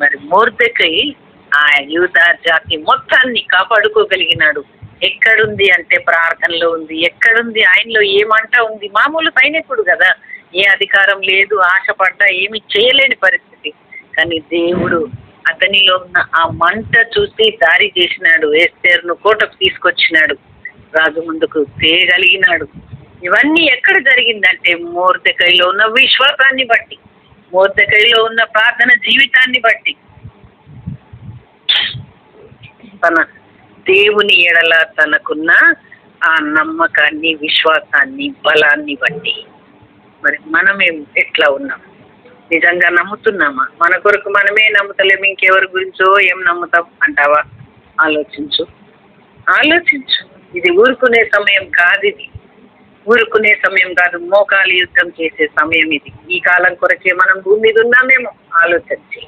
మరి మోర్దకై ఆ యూదార్జాతి మొత్తాన్ని కాపాడుకోగలిగినాడు. ఎక్కడుంది అంటే ప్రార్థనలో ఉంది ఎక్కడుంది ఆయనలో ఏ మంట ఉంది? మామూలు సైనికుడు కదా ఏ అధికారం లేదు ఆశపడ్డా ఏమి చేయలేని పరిస్థితి. కానీ దేవుడు అతనిలో ఉన్న ఆ మంట చూసి దారి చేసినాడు ఎస్తేరును కోటకు తీసుకొచ్చినాడు రాజు ముందుకు తేయగలిగినాడు ఇవన్నీ ఎక్కడ జరిగిందంటే మోర్దకైలో ఉన్న విశ్వాసాన్ని బట్టి. మోర్దకైలో ఉన్న ప్రార్థన జీవితాన్ని బట్టి. తన దేవుని ఎడల తనకున్న ఆ నమ్మకాన్ని విశ్వాసాన్ని బలాన్ని బట్టి. మరి మనమే ఎట్లా ఉన్నాం? నిజంగా నమ్ముతున్నామా? మన కొరకు మనమే నమ్ముతలేము ఇంకెవరి గురించో ఏం నమ్ముతాం అంటావా? ఆలోచించు. ఆలోచించు. ఇది ఊరుకునే సమయం కాదు ఇది. ఊరుకునే సమయం కాదు మోకాలు యుద్ధం చేసే సమయం ఇది. ఈ కాలం కొరకే మనం భూమి మీద ఉన్నామేమో ఆలోచించి.